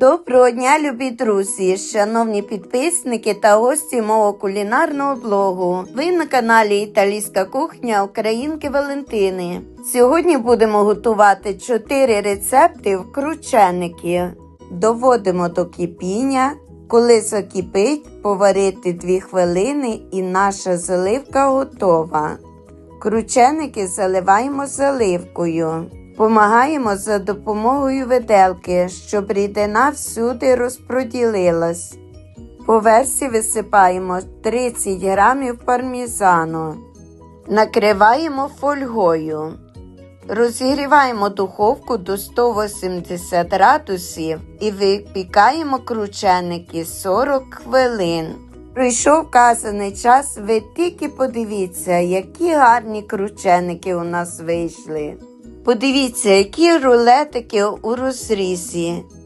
Доброго дня, любі друзі, шановні підписники та гості мого кулінарного блогу. Ви на каналі Італійська кухня Українки Валентини. Сьогодні будемо готувати 4 рецепти в крученики. Доводимо до кипіння. Коли закипить, поварити 2 хвилини і наша заливка готова. Крученики заливаємо заливкою. Помагаємо за допомогою виделки, щоб рідина всюди розпроділилась. По версі висипаємо 30 грамів пармізану. Накриваємо фольгою. Розігріваємо духовку до 180 градусів і випікаємо крученики 40 хвилин. Пройшов вказаний час, ви тільки подивіться, які гарні крученики у нас вийшли. Подивіться, які рулетики у розрізі.